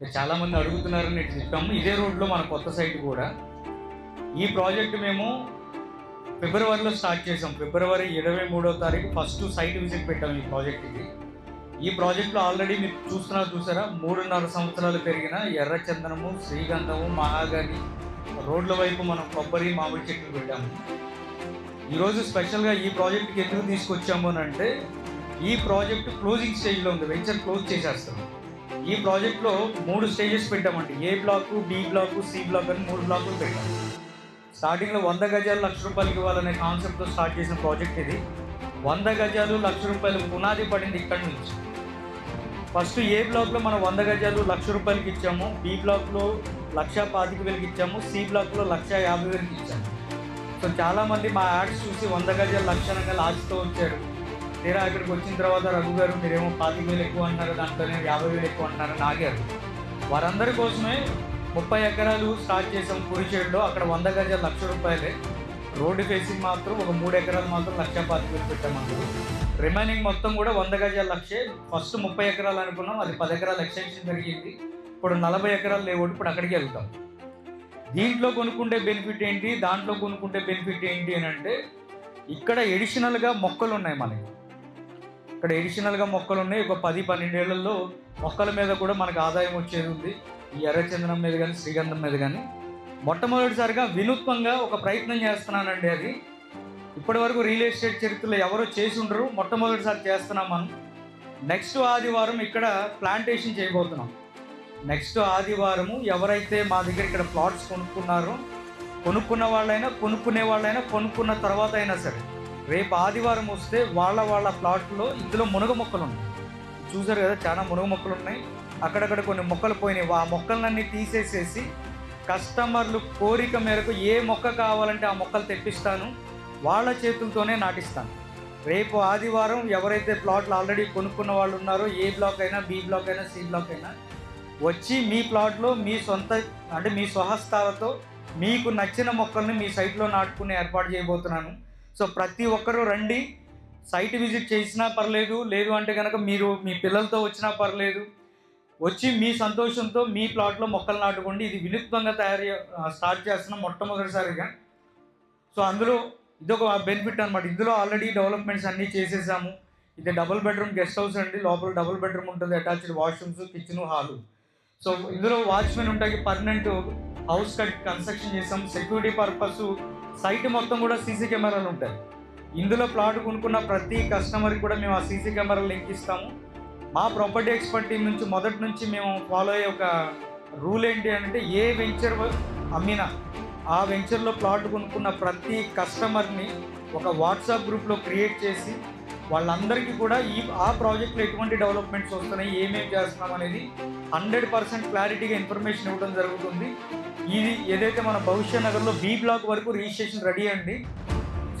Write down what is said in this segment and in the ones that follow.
చాలా మంది అడుగుతున్నారని నేను చెప్పాము. ఇదే రోడ్లో మన కొత్త సైట్ కూడా. ఈ ప్రాజెక్ట్ మేము ఫిబ్రవరిలో స్టార్ట్ చేసాం ఫిబ్రవరి ఇరవై మూడో తారీఖు ఫస్ట్ సైట్ విజిట్ పెట్టాం ఈ ప్రాజెక్ట్కి ఈ ప్రాజెక్ట్లో ఆల్రెడీ మీరు చూస్తున్నారు చూసారా? మూడున్నర సంవత్సరాలు పెరిగిన ఎర్రచందనము శ్రీగంధము మహాగని రోడ్ల వైపు మనం కొబ్బరి మామిడి చెట్లు పెట్టాము. ఈరోజు స్పెషల్గా ఈ ప్రాజెక్ట్కి ఎందుకు తీసుకొచ్చాము అని అంటే ఈ ప్రాజెక్ట్ క్లోజింగ్ స్టేజ్లో ఉంది. వెంచర్ క్లోజ్ చేసేస్తాం. ఈ ప్రాజెక్ట్లో మూడు స్టేజెస్ పెట్టామండి. A block B block C block అని మూడు బ్లాకులు పెట్టాం. స్టార్టింగ్లో వంద గజాలు లక్ష రూపాయలకి ఇవ్వాలనే కాన్సెప్ట్తో స్టార్ట్ చేసిన ప్రాజెక్ట్ ఇది. వంద గజాలు లక్ష రూపాయలు పునాది పడింది ఇక్కడి నుంచి. ఫస్ట్ ఏ బ్లాక్లో మనం వంద గజాలు లక్ష రూపాయలకి ఇచ్చాము. బి బ్లాక్లో లక్ష పాతిక వేలకి ఇచ్చాము. సి బ్లాక్లో లక్ష యాభై వేలకి ఇచ్చాము. సో చాలామంది మా యాడ్స్ చూసి వంద గజాలు లక్షణంగా లాస్ట్తో వచ్చారు. తీరా ఇక్కడికి వచ్చిన తర్వాత రఘు గారు మీరేమో పాతిక వేలు ఎక్కువ అంటున్నారు దాంట్లోనే యాభై వేలు ఎక్కువ అంటున్నారని ఆగారు. వారందరి కోసమే ముప్పై ఎకరాలు స్టార్ట్ చేసాం కురిచేడులో అక్కడ వంద గజాలు లక్ష రూపాయలే. రోడ్డు ఫేసింగ్ మాత్రం ఒక మూడు ఎకరాలు మాత్రం లక్ష పాతిక వేలు పెట్టామన్నారు రిమైనింగ్ మొత్తం కూడా వంద గజాల లక్షే. ఫస్ట్ ముప్పై ఎకరాలు అనుకున్నాం అది పది ఎకరాలు ఎక్స్టెన్షన్ జరిగింది. ఇప్పుడు నలభై ఎకరాలు లేవు ఇప్పుడు అక్కడికి వెళ్తాం. దీంట్లో కొనుక్కుంటే బెనిఫిట్ ఏంటి? దాంట్లో కొనుక్కుంటే బెనిఫిట్ ఏంటి అని అంటే ఇక్కడ ఎడిషనల్గా మొక్కలు ఉన్నాయి మనకి. ఇక్కడ ఎడిషనల్గా మొక్కలు ఉన్నాయి. ఒక పది పన్నెండేళ్ళలో మొక్కల మీద కూడా మనకు ఆదాయం వచ్చేది ఉంది. ఈ ఎర్రచందనం మీద కానీ శ్రీగంధం మీద కానీ మొట్టమొదటిసారిగా వినూత్నంగా ఒక ప్రయత్నం చేస్తున్నానండి అది. ఇప్పటి వరకు రియల్ ఎస్టేట్ చరిత్రలో ఎవరో చేసి ఉండరు. మొట్టమొదటిసారి చేస్తున్నాం మనం. నెక్స్ట్ ఆదివారం ఇక్కడ ప్లాంటేషన్ చేయబోతున్నాం. నెక్స్ట్ ఆదివారము ఎవరైతే మా దగ్గర ఇక్కడ ప్లాట్స్ కొనుక్కున్నారో కొనుక్కున్న వాళ్ళైనా కొనుక్కునే వాళ్ళైనా కొనుక్కున్న తర్వాత అయినా సరే రేపు ఆదివారం వస్తే వాళ్ళ వాళ్ళ ప్లాట్లో ఇందులో మునగ మొక్కలు ఉన్నాయి చూసారు కదా చాలా మునగ మొక్కలు ఉన్నాయి అక్కడక్కడ కొన్ని మొక్కలు పోయినాయి. ఆ మొక్కలన్నీ తీసేసేసి కస్టమర్లు కోరిక మేరకు ఏ మొక్క కావాలంటే ఆ మొక్కలు తెప్పిస్తాను. వాళ్ళ చేతులతోనే నాటిస్తాను. రేపు ఆదివారం ఎవరైతే ప్లాట్లు ఆల్రెడీ కొనుక్కున్న వాళ్ళు ఉన్నారో ఏ బ్లాక్ అయినా బి బ్లాక్ అయినా సి బ్లాక్ అయినా వచ్చి మీ ప్లాట్లో మీ సొంత అంటే మీ స్వహస్తాలతో మీకు నచ్చిన మొక్కల్ని మీ సైట్లో నాటుకుని ఏర్పాటు చేయబోతున్నాను. సో ప్రతి ఒక్కరూ రండి. సైట్ విజిట్ చేసినా పర్లేదు లేదు అంటే కనుక మీరు మీ పిల్లలతో వచ్చినా పర్లేదు. వచ్చి మీ సంతోషంతో మీ ప్లాట్లో మొక్కలు నాటుకోండి. ఇది వినూత్నంగా తయారు స్టార్ట్ చేస్తున్నాం మొట్టమొదటిసారిగా. సో అందులో ఇదొక బెనిఫిట్ అనమాట ఇందులో ఆల్రెడీ డెవలప్మెంట్స్ అన్నీ చేసేసాము. ఇది డబుల్ బెడ్రూమ్ గెస్ట్ హౌస్ అండి. లోపల డబుల్ బెడ్రూమ్ ఉంటుంది. Attached washrooms kitchen hall. So ఇందులో వాచ్మెన్ ఉంటాయి. పర్మనెంట్ హౌస్ కట్ కన్స్ట్రక్షన్ చేసాం. సెక్యూరిటీ పర్పస్ సైట్ మొత్తం కూడా సీసీ కెమెరాలు ఉంటాయి. ఇందులో ప్లాట్ కొనుక్కున్న ప్రతి కస్టమర్కి కూడా మేము ఆ సీసీ కెమెరాలు లింక్ ఇస్తాము. మా ప్రాపర్టీ ఎక్స్పర్ట్ టీం నుంచి మొదటి నుంచి మేము ఫాలో అయ్యే ఒక రూల్ ఏంటి అంటే ఏ వెంచర్ అమ్మినా ఆ వెంచర్లో ప్లాట్ కొనుక్కున్న ప్రతి కస్టమర్ని ఒక వాట్సాప్ గ్రూప్లో క్రియేట్ చేసి వాళ్ళందరికీ కూడా ఈ ఆ ప్రాజెక్ట్లో ఎటువంటి డెవలప్మెంట్స్ వస్తున్నాయి ఏమేమి చేస్తున్నాం అనేది హండ్రెడ్ పర్సెంట్ క్లారిటీగా ఇన్ఫర్మేషన్ ఇవ్వడం జరుగుతుంది. ఇది ఏదైతే మన భవిష్య నగర్లో బి బ్లాక్ వరకు రిజిస్ట్రేషన్ రెడీ అండి.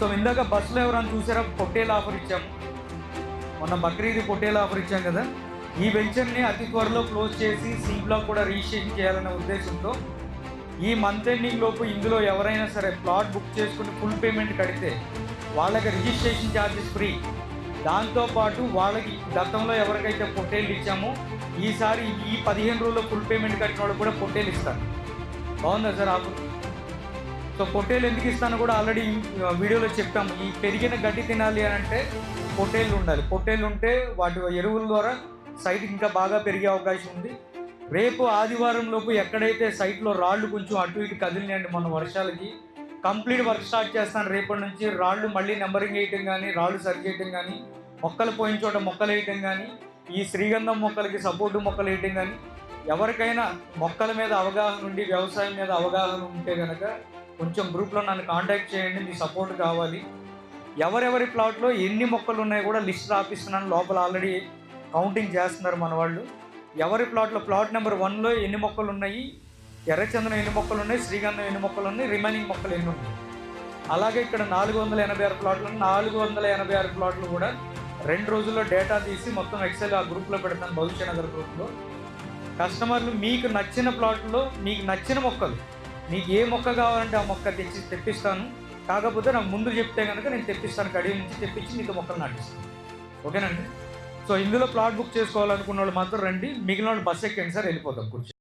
సో ఇందాక బస్సులో ఎవరైనా చూసారా? పొట్టేలు ఆఫర్ ఇచ్చాము మొన్న బక్రీద్ పొట్టేలు ఆఫర్ ఇచ్చాం కదా. ఈ వెంచర్ని అతి త్వరలో క్లోజ్ చేసి సి బ్లాక్ కూడా రిజిస్ట్రేషన్ చేయాలనే ఉద్దేశంతో ఈ మంత్ ఎండింగ్ లోపు ఇందులో ఎవరైనా సరే ప్లాట్ బుక్ చేసుకుని ఫుల్ పేమెంట్ కడితే వాళ్ళకి రిజిస్ట్రేషన్ ఛార్జెస్ ఫ్రీ దాంతోపాటు వాళ్ళకి గతంలో ఎవరికైతే పొట్టేళ్ళు ఇచ్చామో ఈసారి ఈ పదిహేను రోజుల్లో ఫుల్ పేమెంట్ కట్టిన వాళ్ళు కూడా పొట్టేలు ఇస్తారు. బాగుందా సార్ ఆకు? సో పొట్టేలు ఎందుకు ఇస్తానో కూడా ఆల్రెడీ వీడియోలో చెప్పాము. ఈ పెరిగిన గడ్డి తినాలి అని అంటే పొట్టేళ్ళు ఉండాలి. పొట్టేళ్ళు ఉంటే వాటి ఎరువుల ద్వారా సైట్ ఇంకా బాగా పెరిగే అవకాశం ఉంది. రేపు ఆదివారం లోపు ఎక్కడైతే సైట్లో రాళ్ళు కొంచెం అటు ఇటు కదిలినాయండి మన వర్షాలకి కంప్లీట్ వర్క్ స్టార్ట్ చేస్తాను. రేపటి నుంచి రాళ్ళు మళ్ళీ నెంబరింగ్ వేయటం కానీ రాళ్ళు సరి చేయటం కానీ మొక్కలు పోయిన చోట మొక్కలు వేయటం కానీ ఈ శ్రీగంధం మొక్కలకి సపోర్టు మొక్కలు వేయటం కానీ ఎవరికైనా మొక్కల మీద అవగాహన ఉండి వ్యవసాయం మీద అవగాహన ఉంటే కనుక కొంచెం గ్రూప్లో నన్ను కాంటాక్ట్ చేయండి. మీ సపోర్ట్ కావాలి. ఎవరెవరి ప్లాట్లో ఎన్ని మొక్కలు ఉన్నాయో కూడా లిస్ట్ రాపిస్తున్నాను. లోపల ఆల్రెడీ కౌంటింగ్ చేస్తున్నారు మన వాళ్ళు. ఎవరి ప్లాట్లో ప్లాట్ నెంబర్ వన్లో ఎన్ని మొక్కలు ఉన్నాయి ఎర్రచందనం ఎన్ని మొక్కలు ఉన్నాయి? శ్రీగంధం ఎన్ని మొక్కలు ఉన్నాయి? రిమైనింగ్ మొక్కలు ఎన్ని ఉన్నాయి? అలాగే ఇక్కడ నాలుగు వందల ఎనభై ఆరు ప్లాట్లు ఉన్నాయి. నాలుగు వందల ఎనభై ఆరు ప్లాట్లు కూడా రెండు రోజుల్లో డేటా తీసి మొత్తం ఎక్సెల్ ఆ గ్రూప్లో పెడతాను భవిష్య నగర్ గ్రూప్లో కస్టమర్లు మీకు నచ్చిన ప్లాట్లో మీకు నచ్చిన మొక్కలు మీకు ఏ మొక్క కావాలంటే ఆ మొక్క తెచ్చి తెప్పిస్తాను. కాకపోతే నాకు ముందు చెప్తే కనుక నేను తెప్పిస్తాను కడిగి నుంచి తెప్పించి మీకు మొక్కలు నాటిస్తాను. ఓకేనండి సో ఇందులో ప్లాట్ బుక్ చేసుకోవాలనుకున్న వాళ్ళు మాత్రం రండి. మిగిలిన వాళ్ళు బస్ ఎక్కండి సార్ వెళ్ళిపోతాం. కూర్చో.